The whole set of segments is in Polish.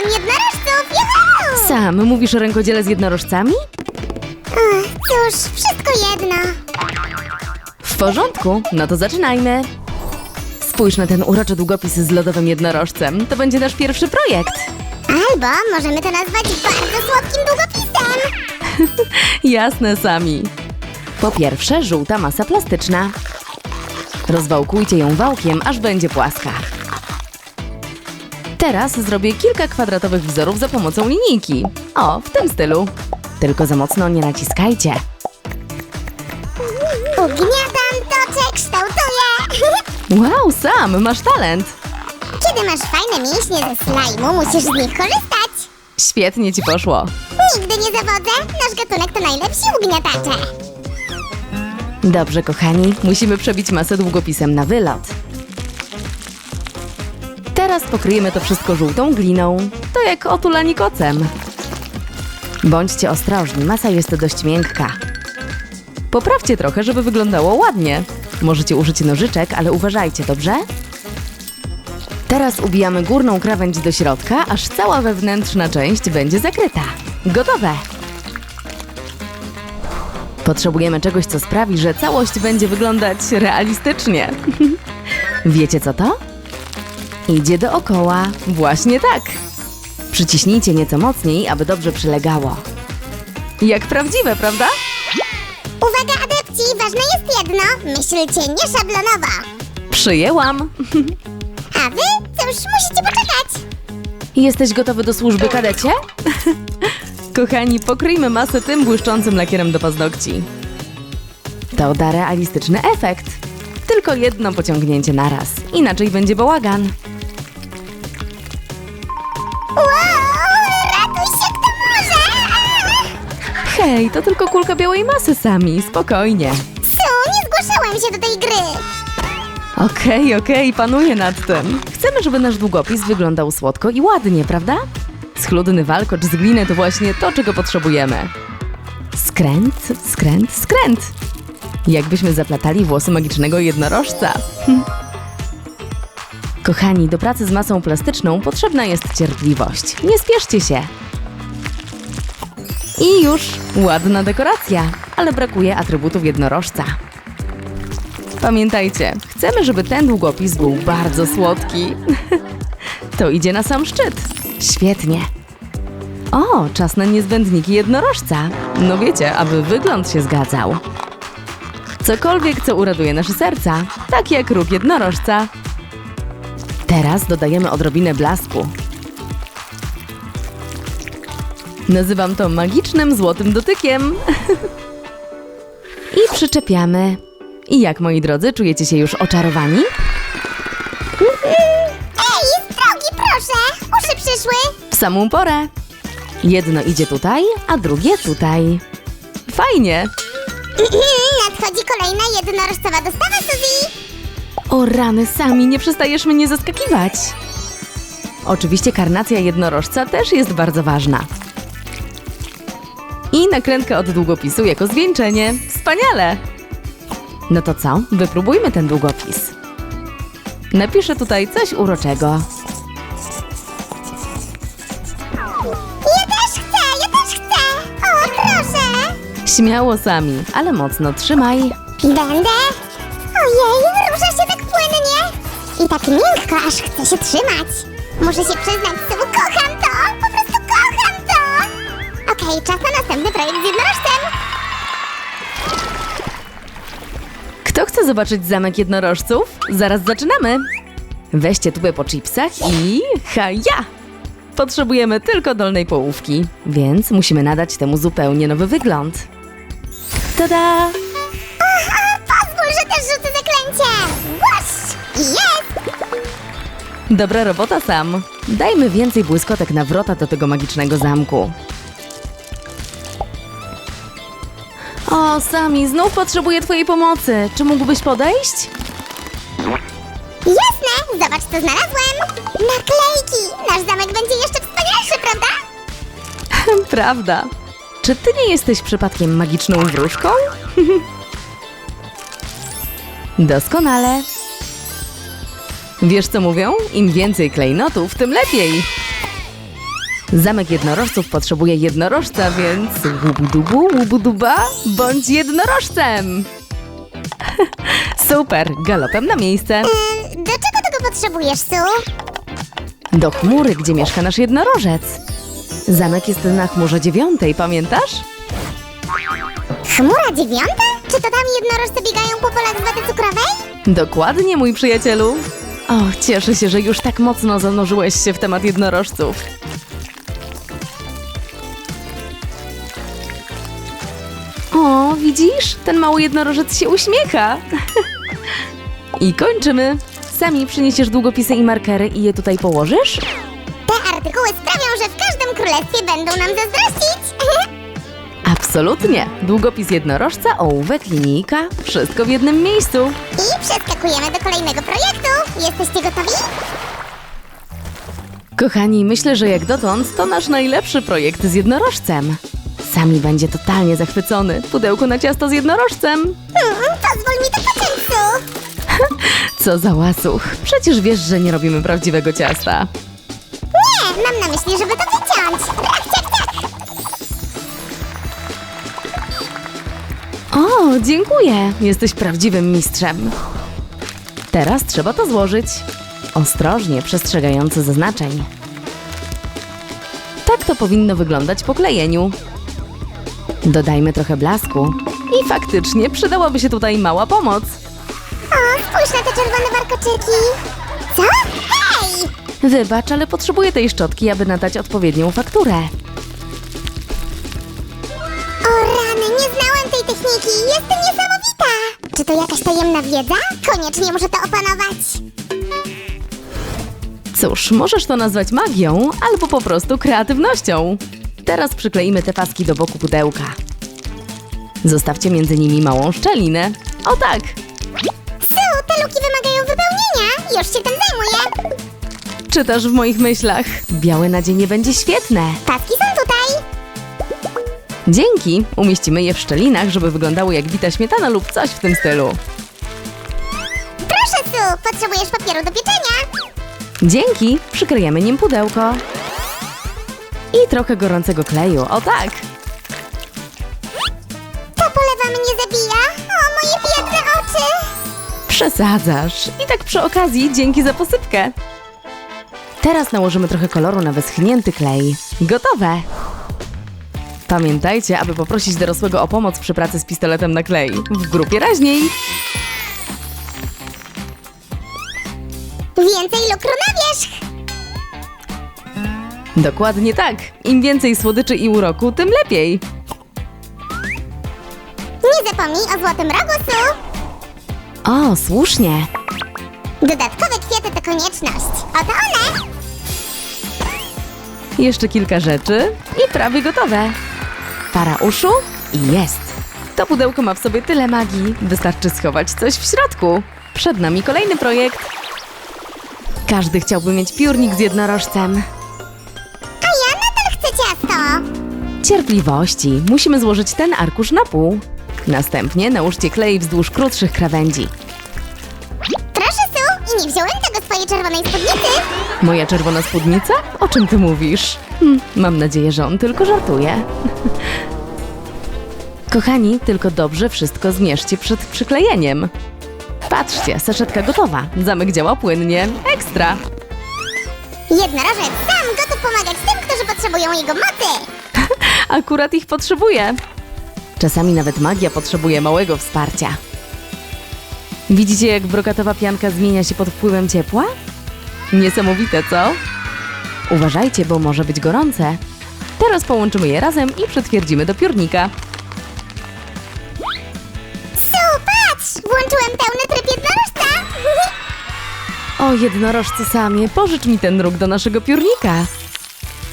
sezon jednorożców! Juhu! Sam, mówisz o rękodziele z jednorożcami? Ach, Cóż, wszystko jedno. W porządku, no to zaczynajmy. Spójrz na ten uroczy długopis z lodowym jednorożcem. To będzie nasz pierwszy projekt. Albo możemy to nazwać bardzo słodkim długopisem. Jasne, sami. Po pierwsze, żółta masa plastyczna. Rozwałkujcie ją wałkiem, aż będzie płaska. Teraz zrobię kilka kwadratowych wzorów za pomocą linijki. O, w tym stylu. Tylko za mocno nie naciskajcie. Ugniatam, toczę, kształtuję. Wow, Sam, masz talent! Kiedy masz fajne mięśnie ze slajmu, musisz z nich korzystać. Świetnie ci poszło. Nigdy nie zawodzę. Nasz gatunek to najlepsi ugniatacze. Dobrze, kochani, musimy przebić masę długopisem na wylot. Teraz pokryjemy to wszystko żółtą gliną. To jak otulani kocem. Bądźcie ostrożni, masa jest dość miękka. Poprawcie trochę, żeby wyglądało ładnie. Możecie użyć nożyczek, ale uważajcie, dobrze? Teraz ubijamy górną krawędź do środka, aż cała wewnętrzna część będzie zakryta. Gotowe! Potrzebujemy czegoś, co sprawi, że całość będzie wyglądać realistycznie. Wiecie co to? Idzie dookoła. Właśnie tak. Przyciśnijcie nieco mocniej, aby dobrze przylegało. Jak prawdziwe, prawda? Uwaga, adepci, ważne jest jedno. Myślcie nieszablonowo. Przyjęłam. A wy? Cóż, musicie poczekać. Jesteś gotowy do służby, kadecie? Kochani, pokryjmy masę tym błyszczącym lakierem do paznokci. To da realistyczny efekt. Tylko jedno pociągnięcie naraz, inaczej będzie bałagan. Hej, to tylko kulka białej masy sami, spokojnie. Su, nie zgłaszałem się do tej gry. Okej, okej, panuję nad tym. Chcemy, żeby nasz długopis wyglądał słodko i ładnie, prawda? Schludny walkocz z gliny to właśnie to, czego potrzebujemy. Skręt, skręt, skręt. Jakbyśmy zaplatali włosy magicznego jednorożca. Hm. Kochani, do pracy z masą plastyczną potrzebna jest cierpliwość. Nie spieszcie się. I już ładna dekoracja, ale brakuje atrybutów jednorożca. Pamiętajcie, chcemy, żeby ten długopis był bardzo słodki. to idzie na sam szczyt. Świetnie. O, czas na niezbędniki jednorożca. No wiecie, aby wygląd się zgadzał. Cokolwiek, co uraduje nasze serca, tak jak róg jednorożca. Teraz dodajemy odrobinę blasku. Nazywam to magicznym złotym dotykiem. I przyczepiamy. I jak, moi drodzy, czujecie się już oczarowani? Ej, drogi, proszę. Uszy przyszły. W samą porę. Jedno idzie tutaj, a drugie tutaj. Fajnie. Nadchodzi kolejna jednorożcowa dostawa, Suzy. O rany, sami nie przestajesz mnie zaskakiwać. Oczywiście karnacja jednorożca też jest bardzo ważna. I nakrętka od długopisu jako zwieńczenie. Wspaniale! No to co? Wypróbujmy ten długopis. Napiszę tutaj coś uroczego. Ja też chcę, ja też chcę. O, proszę. Śmiało sami, ale mocno trzymaj. Będę. Ojej, rusza się tak płynnie. I tak miękko, aż chce się trzymać. Muszę się przyznać, Su, kocham to. Okej, czas na następny projekt z jednorożcem. Kto chce zobaczyć zamek jednorożców? Zaraz zaczynamy! Weźcie tubę po chipsach i haja! Potrzebujemy tylko dolnej połówki, więc musimy nadać temu zupełnie nowy wygląd. Tada! Pozwól, że też rzucę zaklęcie. Łoś! Jest! Dobra robota, Sam. Dajmy więcej błyskotek na wrota do tego magicznego zamku. O, Sami, znów potrzebuję twojej pomocy. Czy mógłbyś podejść? Jasne, zobacz co znalazłem. Naklejki. Nasz zamek będzie jeszcze wspanialszy, prawda? Prawda. Czy ty nie jesteś przypadkiem magiczną wróżką? Doskonale. Wiesz co mówią? Im więcej klejnotów, tym lepiej. Zamek jednorożców potrzebuje jednorożca, więc łubudubu, łubuduba, bądź jednorożcem! Super, galopem na miejsce. Y, do czego tego potrzebujesz, Su? Do chmury, gdzie mieszka nasz jednorożec. Zamek jest na chmurze dziewiątej, pamiętasz? Chmura dziewiąta? Czy to tam jednorożce biegają po polach z wody cukrowej? Dokładnie, mój przyjacielu. O, cieszę się, że już tak mocno zanurzyłeś się w temat jednorożców. Widzisz? Ten mały jednorożec się uśmiecha. I kończymy. Sami przyniesiesz długopisy i markery i je tutaj położysz? Te artykuły sprawią, że w każdym królestwie będą nam zazdrościć. Absolutnie. Długopis jednorożca, ołówek, linijka, wszystko w jednym miejscu. I przeskakujemy do kolejnego projektu. Jesteście gotowi? Kochani, myślę, że jak dotąd to nasz najlepszy projekt z jednorożcem. Sami będzie totalnie zachwycony. Pudełko na ciasto z jednorożcem. Hmm, pozwól mi to począć, Su. Co za łasuch. Przecież wiesz, że nie robimy prawdziwego ciasta. Nie, mam na myśli, żeby to wyciąć. O, dziękuję. Jesteś prawdziwym mistrzem. Teraz trzeba to złożyć. Ostrożnie, przestrzegając zaznaczeń. Tak to powinno wyglądać po klejeniu. Dodajmy trochę blasku. I faktycznie przydałaby się tutaj mała pomoc. O, spójrz na te czerwone warkoczyki. Co? Hej! Wybacz, ale potrzebuję tej szczotki, aby nadać odpowiednią fakturę. O rany, nie znałam tej techniki. Jestem niesamowita. Czy to jakaś tajemna wiedza? Koniecznie muszę to opanować. Cóż, możesz to nazwać magią, albo po prostu kreatywnością. Teraz przykleimy te paski do boku pudełka. Zostawcie między nimi małą szczelinę. O tak! Su, te luki wymagają wypełnienia. Już się tym zajmuję. Czytasz w moich myślach. Białe nadzienie będzie świetne. Paski są tutaj. Dzięki! Umieścimy je w szczelinach, żeby wyglądały jak bita śmietana lub coś w tym stylu. Proszę, Su, potrzebujesz papieru do pieczenia. Dzięki! Przykryjemy nim pudełko. I trochę gorącego kleju. O tak! Ta polewa mnie zabija. O, moje biedne oczy. Przesadzasz. I tak przy okazji, dzięki za posypkę. Teraz nałożymy trochę koloru na wyschnięty klej. Gotowe! Pamiętajcie, aby poprosić dorosłego o pomoc przy pracy z pistoletem na klej. W grupie raźniej. Więcej lukru na wierzch. Dokładnie tak. Im więcej słodyczy i uroku, tym lepiej. Nie zapomnij o złotym rogu, Su. O, słusznie. Dodatkowe kwiaty to konieczność. Oto one. Jeszcze kilka rzeczy i prawie gotowe. Para uszu i jest. To pudełko ma w sobie tyle magii, wystarczy schować coś w środku. Przed nami kolejny projekt. Każdy chciałby mieć piórnik z jednorożcem. Cierpliwości, musimy złożyć ten arkusz na pół. Następnie nałóżcie klej wzdłuż krótszych krawędzi. Proszę, Su. I nie wziąłem tego z twojej czerwonej spódnicy. Moja czerwona spódnica? O czym ty mówisz? Hm, mam nadzieję, że on tylko żartuje. Kochani, tylko dobrze wszystko zmierzcie przed przyklejeniem. Patrzcie, saszetka gotowa. Zamek działa płynnie. Ekstra! Jednorożec sam gotów pomagać tym, którzy potrzebują jego mocy. Akurat ich potrzebuję. Czasami nawet magia potrzebuje małego wsparcia. Widzicie, jak brokatowa pianka zmienia się pod wpływem ciepła? Niesamowite, co? Uważajcie, bo może być gorące. Teraz połączymy je razem i przytwierdzimy do piórnika. Su, patrz! Włączyłem pełny tryb jednorożca. O, jednorożcu samie, pożycz mi ten róg do naszego piórnika.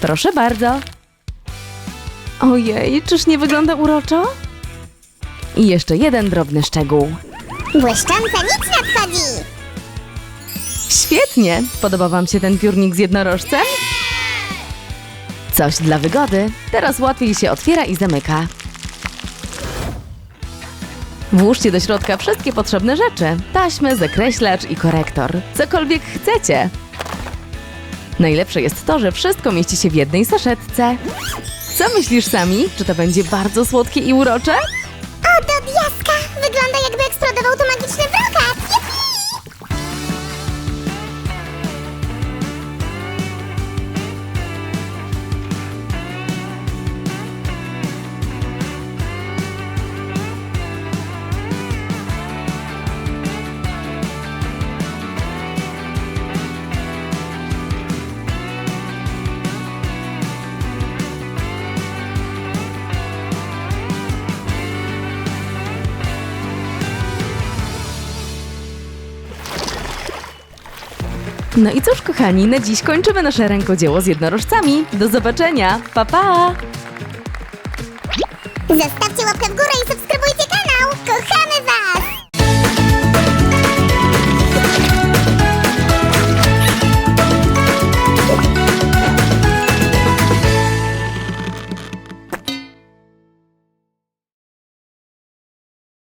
Proszę bardzo. Ojej, czyż nie wygląda uroczo? I jeszcze jeden drobny szczegół. Błyszcząca nic nadchodzi. Świetnie! Podoba Wam się ten piórnik z jednorożcem? Coś dla wygody. Teraz łatwiej się otwiera i zamyka. Włóżcie do środka wszystkie potrzebne rzeczy. Taśmę, zakreślacz i korektor. Cokolwiek chcecie. Najlepsze jest to, że wszystko mieści się w jednej saszetce. Co myślisz sami? Czy to będzie bardzo słodkie i urocze? No i cóż, kochani, na dziś kończymy nasze rękodzieło z jednorożcami. Do zobaczenia! Pa, pa! Zostawcie łapkę w górę i subskrybujcie kanał! Kochamy